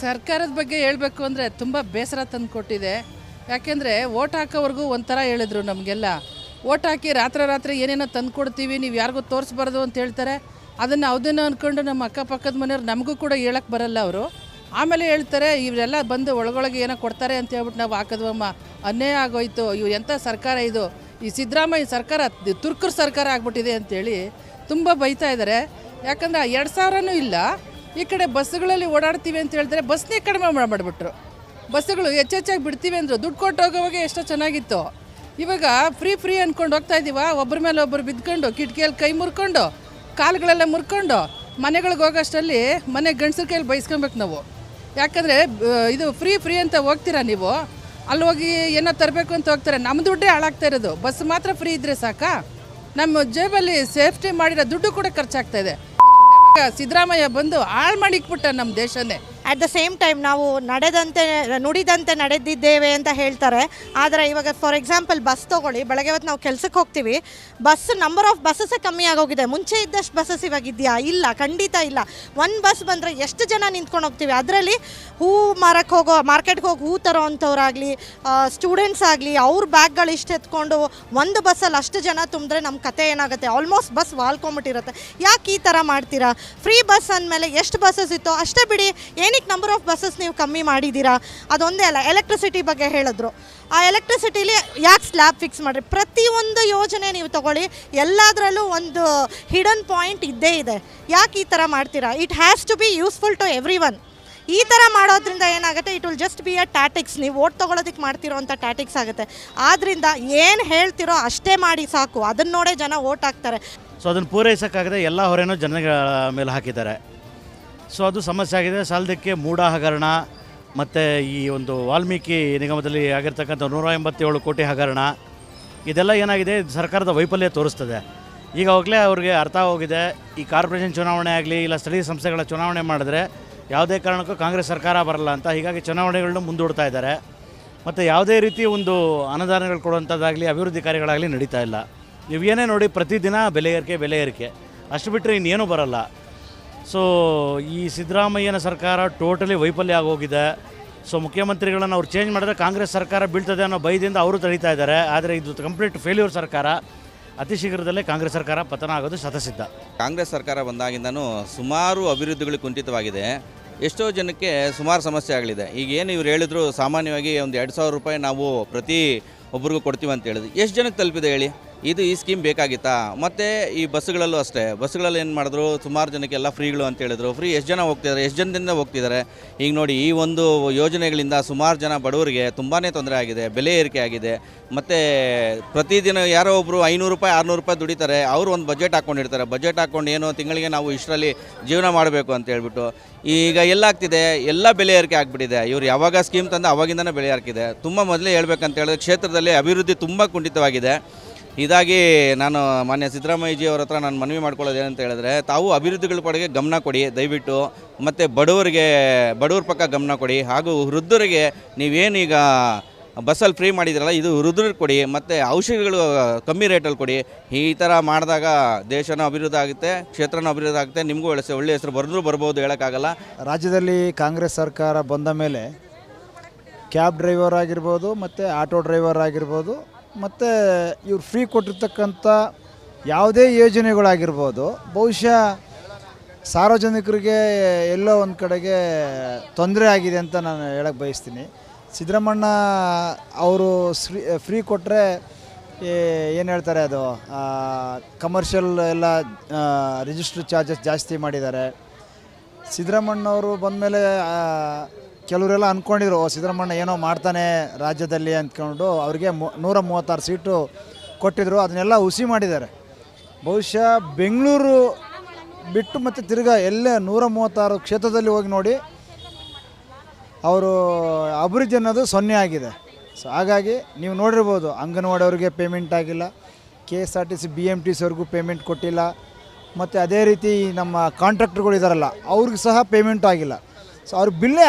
ಸರ್ಕಾರದ ಬಗ್ಗೆ ಹೇಳ್ಬೇಕು ಅಂದ್ರೆ ತುಂಬಾ ಬೇಸರ ತಂದು ಕೊಟ್ಟಿದೆ ಯಾಕೆಂದರೆ ಓಟ್ ಹಾಕೋವರೆಗೂ ಒಂಥರ ಹೇಳಿದ್ರು ನಮ್ಗೆಲ್ಲ. ಓಟ್ ಹಾಕಿ ರಾತ್ರಿ ರಾತ್ರಿ ಏನೇನೋ ತಂದು ಕೊಡ್ತೀವಿ ನೀವು ಯಾರಿಗೂ ತೋರಿಸ್ಬಾರ್ದು ಅಂತ ಹೇಳ್ತಾರೆ. ಅದನ್ನು ಯಾವುದೇನೋ ಅಂದ್ಕೊಂಡು ನಮ್ಮ ಅಕ್ಕಪಕ್ಕದ ಮನೆಯವ್ರು ನಮಗೂ ಕೂಡ ಹೇಳಕ್ಕೆ ಬರಲ್ಲ ಅವರು. ಆಮೇಲೆ ಹೇಳ್ತಾರೆ, ಇವರೆಲ್ಲ ಬಂದು ಒಳಗೊಳಗೆ ಏನೋ ಕೊಡ್ತಾರೆ ಅಂತ ಹೇಳ್ಬಿಟ್ಟು ನಾವು ಹಾಕಿದ್ವಮ್ಮ ಅನ್ಯಾಯ ಆಗೋಯ್ತು, ಇವು ಎಂಥ ಸರ್ಕಾರ ಇದು? ಈ ಸಿದ್ದರಾಮಯ್ಯ ಸರ್ಕಾರ, ತುರ್ಕರ ಸರ್ಕಾರ ಆಗ್ಬಿಟ್ಟಿದೆ ಅಂತೇಳಿ ತುಂಬ ಬೈತಾ ಇದ್ದಾರೆ ಯಾಕಂದ್ರೆ ಎರಡು ಸಾವಿರನೂ ಇಲ್ಲ. ಈ ಕಡೆ ಬಸ್ಸುಗಳಲ್ಲಿ ಓಡಾಡ್ತೀವಿ ಅಂತ ಹೇಳಿದ್ರೆ ಬಸ್ನೇ ಕಡಿಮೆ ಮಾಡಿಬಿಟ್ರು. ಬಸ್ಸುಗಳು ಹೆಚ್ಚೆಚ್ಚಾಗಿ ಬಿಡ್ತೀವಿ ಅಂದರು. ದುಡ್ಡು ಕೊಟ್ಟು ಹೋಗೋವಾಗ ಎಷ್ಟೋ ಚೆನ್ನಾಗಿತ್ತು. ಇವಾಗ ಫ್ರೀ ಫ್ರೀ ಅಂದ್ಕೊಂಡು ಹೋಗ್ತಾ ಇದ್ದೀವ ಒಬ್ಬರ ಮೇಲೆ ಒಬ್ಬರು ಬಿದ್ಕೊಂಡು, ಕಿಟಕಿಯಲ್ಲಿ ಕೈ ಮುರ್ಕೊಂಡು, ಕಾಲುಗಳೆಲ್ಲ ಮುರ್ಕೊಂಡು, ಮನೆಗಳಿಗೆ ಹೋಗೋಷ್ಟರಲ್ಲಿ ಮನೆ ಗಂಡಸ್ರ ಕೈಯಲ್ಲಿ ಬೈಸ್ಕೊಬೇಕು ನಾವು. ಯಾಕಂದರೆ ಇದು ಫ್ರೀ ಫ್ರೀ ಅಂತ ಹೋಗ್ತೀರಾ ನೀವು? ಅಲ್ಲಿ ಹೋಗಿ ಏನೋ ತರಬೇಕು ಅಂತ ಹೋಗ್ತಾರೆ. ನಮ್ಮ ದುಡ್ಡೇ ಹಾಳಾಗ್ತಾ ಇರೋದು. ಬಸ್ ಮಾತ್ರ ಫ್ರೀ ಇದ್ದರೆ ಸಾಕಾ? ನಮ್ಮ ಜೇಬಲ್ಲಿ ಸೇಫ್ಟಿ ಮಾಡಿರೋ ದುಡ್ಡು ಕೂಡ ಖರ್ಚಾಗ್ತಾ ಇದೆ. ಸಿದ್ದರಾಮಯ್ಯ ಬಂದು ಹಾಳು ಮಾಡಿಕ್ಬಿಟ್ಟ ನಮ್ಮ ದೇಶನೇ. ಅಟ್ ದ ಸೇಮ್ ಟೈಮ್ ನಾವು ನಡೆದಂತೆ, ನುಡಿದಂತೆ ನಡೆದಿದ್ದೇವೆ ಅಂತ ಹೇಳ್ತಾರೆ. ಆದರೆ ಇವಾಗ ಫಾರ್ ಎಕ್ಸಾಂಪಲ್ ಬಸ್ ತಗೊಳ್ಳಿ, ಬೆಳಗ್ಗೆ ಹೊತ್ತು ನಾವು ಕೆಲಸಕ್ಕೆ ಹೋಗ್ತೀವಿ ಬಸ್ ನಂಬರ್ ಆಫ್ ಬಸ್ಸಸ್ಸೇ ಕಮ್ಮಿ ಆಗೋಗಿದೆ. ಮುಂಚೆ ಇದ್ದಷ್ಟು ಬಸ್ಸಸ್ ಇವಾಗ ಇದೆಯಾ? ಇಲ್ಲ, ಖಂಡಿತ ಇಲ್ಲ. ಒಂದು ಬಸ್ ಬಂದರೆ ಎಷ್ಟು ಜನ ನಿಂತ್ಕೊಂಡು ಹೋಗ್ತೀವಿ? ಅದರಲ್ಲಿ ಹೂ ಮಾರಕ್ಕೆ ಹೋಗೋ ಮಾರ್ಕೆಟ್ಗೆ ಹೋಗಿ ಹೂ ತರೋ ಅಂಥವ್ರಾಗಲಿ ಸ್ಟೂಡೆಂಟ್ಸ್ ಆಗಲಿ, ಅವ್ರ ಬ್ಯಾಗ್ಗಳು ಇಷ್ಟು ಎತ್ಕೊಂಡು ಒಂದು ಬಸ್ಸಲ್ಲಿ ಅಷ್ಟು ಜನ ತುಂಬಿದ್ರೆ ನಮ್ಮ ಕತೆ ಏನಾಗುತ್ತೆ? ಆಲ್ಮೋಸ್ಟ್ ಬಸ್ ವಾಲ್ಕೊಂಬಿಟ್ಟಿರುತ್ತೆ. ಯಾಕೆ ಈ ಥರ ಮಾಡ್ತೀರಾ? ಫ್ರೀ ಬಸ್ ಅಂದಮೇಲೆ ಎಷ್ಟು ಬಸ್ಸಸ್ ಇತ್ತೋ ಅಷ್ಟೇ ಬಿಡಿ. ಏನಕ್ಕೆ ನಂಬರ್ ಆಫ್ ಬಸ್ಸಸ್ ನೀವು ಕಮ್ಮಿ ಮಾಡಿದ್ದೀರಾ? ಅದೊಂದೇ ಅಲ್ಲ ಎಲೆಕ್ಟ್ರಿಸಿಟಿ ಬಗ್ಗೆ ಹೇಳಿದ್ರು. ಆ ಎಲೆಕ್ಟ್ರಿಸಿಟಿಲಿ ಯಾಕೆ ಸ್ಲ್ಯಾಬ್ ಫಿಕ್ಸ್ ಮಾಡಿರಿ? ಪ್ರತಿಯೊಂದು ಯೋಜನೆ ನೀವು ತಗೊಳ್ಳಿ, ಎಲ್ಲದರಲ್ಲೂ ಒಂದು ಹಿಡನ್ ಪಾಯಿಂಟ್ ಇದ್ದೇ ಇದೆ. ಯಾಕೆ ಈ ಥರ ಮಾಡ್ತೀರಾ? It has to be useful to every one ಈ ಥರ ಮಾಡೋದ್ರಿಂದ ಏನಾಗುತ್ತೆ? It will just be a tactics ನೀವು ಓಟ್ ತೊಗೊಳೋದಕ್ಕೆ ಮಾಡ್ತಿರೋ ಅಂಥ ಟ್ಯಾಟಿಕ್ಸ್ ಆಗುತ್ತೆ. ಆದ್ದರಿಂದ ಏನು ಹೇಳ್ತಿರೋ ಅಷ್ಟೇ ಮಾಡಿ ಸಾಕು. ಅದನ್ನು ನೋಡೇ ಜನ ಓಟ್ ಹಾಕ್ತಾರೆ. ಸೊ ಅದನ್ನು ಪೂರೈಸೋಕ್ಕಾಗದೆ ಎಲ್ಲ ಹೊರೆನೂ ಜನಗಳ ಮೇಲೆ ಹಾಕಿದ್ದಾರೆ. ಸೊ ಅದು ಸಮಸ್ಯೆ ಆಗಿದೆ. ಸಾಲದಕ್ಕೆ ಮೂಢ ಹಗರಣ ಮತ್ತು ಈ ಒಂದು ವಾಲ್ಮೀಕಿ ನಿಗಮದಲ್ಲಿ ಆಗಿರ್ತಕ್ಕಂಥ ನೂರ ಎಂಬತ್ತೇಳು ಕೋಟಿ ಹಗರಣ, ಇದೆಲ್ಲ ಏನಾಗಿದೆ? ಸರ್ಕಾರದ ವೈಫಲ್ಯ ತೋರಿಸ್ತದೆ. ಈಗಾಗಲೇ ಅವ್ರಿಗೆ ಅರ್ಥ ಹೋಗಿದೆ ಈ ಕಾರ್ಪೊರೇಷನ್ ಚುನಾವಣೆ ಆಗಲಿ ಇಲ್ಲ ಸ್ಥಳೀಯ ಸಂಸ್ಥೆಗಳ ಚುನಾವಣೆ ಮಾಡಿದ್ರೆ ಯಾವುದೇ ಕಾರಣಕ್ಕೂ ಕಾಂಗ್ರೆಸ್ ಸರ್ಕಾರ ಬರಲ್ಲ ಅಂತ ಹೀಗಾಗಿ ಚುನಾವಣೆಗಳನ್ನು ಮುಂದೂಡ್ತಾ ಇದ್ದಾರೆ. ಮತ್ತು ಯಾವುದೇ ರೀತಿ ಒಂದು ಅನುದಾನಗಳು ಕೊಡುವಂಥದ್ದಾಗಲಿ, ಅಭಿವೃದ್ಧಿ ಕಾರ್ಯಗಳಾಗಲಿ ನಡೀತಾ ಇಲ್ಲ. ನೀವು ಏನೇ ನೋಡಿ ಪ್ರತಿದಿನ ಬೆಲೆ ಏರಿಕೆ ಬೆಲೆ ಏರಿಕೆ. ಅಷ್ಟು ಬಿಟ್ಟರೆ ಇನ್ನೇನು ಬರಲ್ಲ. ಸೊ ಈ ಸಿದ್ದರಾಮಯ್ಯನ ಸರ್ಕಾರ ಟೋಟಲಿ ವೈಫಲ್ಯ ಆಗೋಗಿದೆ. ಸೊ ಮುಖ್ಯಮಂತ್ರಿಗಳನ್ನು ಅವ್ರು ಚೇಂಜ್ ಮಾಡಿದ್ರೆ ಕಾಂಗ್ರೆಸ್ ಸರ್ಕಾರ ಬೀಳ್ತದೆ ಅನ್ನೋ ಭಯದಿಂದ ಅವರು ತಡೀತಾ ಇದ್ದಾರೆ. ಆದರೆ ಇದು ಕಂಪ್ಲೀಟ್ ಫೇಲ್ಯೂರ್ ಸರ್ಕಾರ. ಅತಿ ಶೀಘ್ರದಲ್ಲೇ ಕಾಂಗ್ರೆಸ್ ಸರ್ಕಾರ ಪತನ ಆಗೋದು ಸತಸಿದ್ಧ ಕಾಂಗ್ರೆಸ್ ಸರ್ಕಾರ ಬಂದಾಗಿಂದನೂ ಸುಮಾರು ಅಭಿವೃದ್ಧಿಗಳು ಕುಂಠಿತವಾಗಿದೆ. ಎಷ್ಟೋ ಜನಕ್ಕೆ ಸುಮಾರು ಸಮಸ್ಯೆ ಆಗಲಿದೆ. ಈಗ ಏನು ಇವ್ರು ಹೇಳಿದ್ರು, ಸಾಮಾನ್ಯವಾಗಿ ಒಂದು ಎರಡು ಸಾವಿರ ರೂಪಾಯಿ ನಾವು ಪ್ರತಿ ಒಬ್ಬರಿಗೂ ಕೊಡ್ತೀವಿ ಅಂತ ಹೇಳಿದ್ರು. ಎಷ್ಟು ಜನಕ್ಕೆ ತಲುಪಿದೆ ಹೇಳಿ? ಇದು ಈ ಸ್ಕೀಮ್ ಬೇಕಾಗಿತ್ತಾ? ಮತ್ತು ಈ ಬಸ್ಸುಗಳಲ್ಲೂ ಅಷ್ಟೇ. ಬಸ್ಸುಗಳಲ್ಲಿ ಏನು ಮಾಡಿದ್ರು? ಸುಮಾರು ಜನಕ್ಕೆಲ್ಲ ಫ್ರೀಗಳು ಅಂತ ಹೇಳಿದ್ರು. ಫ್ರೀ ಎಷ್ಟು ಜನ ಹೋಗ್ತಿದ್ದಾರೆ ಎಷ್ಟು ಜನದಿಂದ ಹೋಗ್ತಿದ್ದಾರೆ ಈಗ ನೋಡಿ, ಈ ಒಂದು ಯೋಜನೆಗಳಿಂದ ಸುಮಾರು ಜನ ಬಡವರಿಗೆ ತುಂಬಾ ತೊಂದರೆ ಆಗಿದೆ, ಬೆಲೆ ಏರಿಕೆ ಆಗಿದೆ. ಮತ್ತು ಪ್ರತಿದಿನ ಯಾರೋ ಒಬ್ಬರು ಐನೂರು ರೂಪಾಯಿ, ಆರುನೂರು ರೂಪಾಯಿ ದುಡಿತಾರೆ. ಅವರು ಒಂದು ಬಜೆಟ್ ಹಾಕ್ಕೊಂಡಿರ್ತಾರೆ ಬಜೆಟ್ ಹಾಕ್ಕೊಂಡು ಏನು ತಿಂಗಳಿಗೆ ನಾವು ಇಷ್ಟರಲ್ಲಿ ಜೀವನ ಮಾಡಬೇಕು ಅಂತ ಹೇಳ್ಬಿಟ್ಟು. ಈಗ ಎಲ್ಲಾಗ್ತಿದೆ ಎಲ್ಲ ಬೆಲೆ ಏರಿಕೆ ಆಗಿಬಿಟ್ಟಿದೆ. ಇವ್ರು ಯಾವಾಗ ಸ್ಕೀಮ್ ತಂದು ಅವಾಗಿಂದನೇ ಬೆಲೆ ಹಾಕಿದೆ ತುಂಬ ಮೊದಲೇ ಹೇಳ್ಬೇಕಂತ ಹೇಳಿದ್ರೆ ಕ್ಷೇತ್ರದಲ್ಲಿ ಅಭಿವೃದ್ಧಿ ತುಂಬ ಕುಂಠಿತವಾಗಿದೆ. ಇದಾಗಿ ನಾನು ಮಾನ್ಯ ಸಿದ್ದರಾಮಯ್ಯಜಿ ಅವ್ರ ಹತ್ರ ನಾನು ಮನವಿ ಮಾಡ್ಕೊಳ್ಳೋದು ಏನಂತ ಹೇಳಿದ್ರೆ, ತಾವು ಅಭಿವೃದ್ಧಿಗಳ ಕಡೆಗೆ ಗಮನ ಕೊಡಿ, ದಯವಿಟ್ಟು, ಮತ್ತು ಬಡವರಿಗೆ, ಬಡವ್ರ ಪಕ್ಕ ಗಮನ ಕೊಡಿ, ಹಾಗೂ ವೃದ್ಧರಿಗೆ ನೀವೇನೀಗ ಬಸ್ಸಲ್ಲಿ ಫ್ರೀ ಮಾಡಿದ್ರಲ್ಲ, ಇದು ವೃದ್ಧರಿಗೆ ಕೊಡಿ, ಮತ್ತು ಔಷಧಿಗಳು ಕಮ್ಮಿ ರೇಟಲ್ಲಿ ಕೊಡಿ. ಈ ಥರ ಮಾಡಿದಾಗ ದೇಶನೂ ಅಭಿವೃದ್ಧಿ ಆಗುತ್ತೆ, ಕ್ಷೇತ್ರನೂ ಅಭಿವೃದ್ಧಿ ಆಗುತ್ತೆ, ನಿಮಗೂ ಒಳ್ಳೆ ಒಳ್ಳೆಯ ಹೆಸರು ಬರೆದ್ರೂ ಬರ್ಬೋದು ಹೇಳೋಕ್ಕಾಗಲ್ಲ. ರಾಜ್ಯದಲ್ಲಿ ಕಾಂಗ್ರೆಸ್ ಸರ್ಕಾರ ಬಂದ ಮೇಲೆ, ಕ್ಯಾಬ್ ಡ್ರೈವರ್ ಆಗಿರ್ಬೋದು, ಮತ್ತು ಆಟೋ ಡ್ರೈವರ್ ಆಗಿರ್ಬೋದು ಮತ್ತು ಇವ್ರು ಫ್ರೀ ಕೊಟ್ಟಿರ್ತಕ್ಕಂಥ ಯಾವುದೇ ಯೋಜನೆಗಳಾಗಿರ್ಬೋದು, ಬಹುಶಃ ಸಾರ್ವಜನಿಕರಿಗೆ ಎಲ್ಲೋ ಒಂದು ಕಡೆಗೆ ತೊಂದರೆ ಆಗಿದೆ ಅಂತ ನಾನು ಹೇಳಕ್ಕೆ ಬಯಸ್ತೀನಿ. ಸಿದ್ದರಾಮಣ್ಣ ಅವರು ಫ್ರೀ ಫ್ರೀ ಕೊಟ್ಟರೆ ಏನು ಹೇಳ್ತಾರೆ ಅದು ಕಮರ್ಷಿಯಲ್ ಎಲ್ಲ ರಿಜಿಸ್ಟ್ರ್ ಚಾರ್ಜಸ್ ಜಾಸ್ತಿ ಮಾಡಿದ್ದಾರೆ. ಸಿದ್ದರಾಮಣ್ಣವರು ಬಂದಮೇಲೆ ಕೆಲವರೆಲ್ಲ ಅಂದ್ಕೊಂಡಿದ್ರು ಸಿದ್ದರಾಮಣ್ಣ ಏನೋ ಮಾಡ್ತಾನೆ ರಾಜ್ಯದಲ್ಲಿ ಅಂದ್ಕೊಂಡು ಅವ್ರಿಗೆ ನೂರ ಮೂವತ್ತಾರು ಸೀಟು ಕೊಟ್ಟಿದ್ರು, ಅದನ್ನೆಲ್ಲ ಹುಸಿ ಮಾಡಿದ್ದಾರೆ. ಬಹುಶಃ ಬೆಂಗಳೂರು ಬಿಟ್ಟು ಮತ್ತು ತಿರ್ಗಾ ಎಲ್ಲೇ ನೂರ ಮೂವತ್ತಾರು ಕ್ಷೇತ್ರದಲ್ಲಿ ಹೋಗಿ ನೋಡಿ, ಅವರು ಅಭಿವೃದ್ಧಿ ಅನ್ನೋದು ಸೊನ್ನೆ ಆಗಿದೆ. ಸೊ ಹಾಗಾಗಿ ನೀವು ನೋಡಿರ್ಬೋದು, ಅಂಗನವಾಡಿ ಅವ್ರಿಗೆ ಪೇಮೆಂಟ್ ಆಗಿಲ್ಲ K S R T C B M T ಸಿವರೆಗೂ payment ಕೊಟ್ಟಿಲ್ಲ, ಮತ್ತು ಅದೇ ರೀತಿ ನಮ್ಮ ಕಾಂಟ್ರಾಕ್ಟ್ರುಗಳು ಇದ್ದಾರಲ್ಲ, ಅವ್ರಿಗೆ ಸಹ ಪೇಮೆಂಟ್ ಆಗಿಲ್ಲ. ಸೊ ಅವ್ರ ಬಿಲ್ಲೇ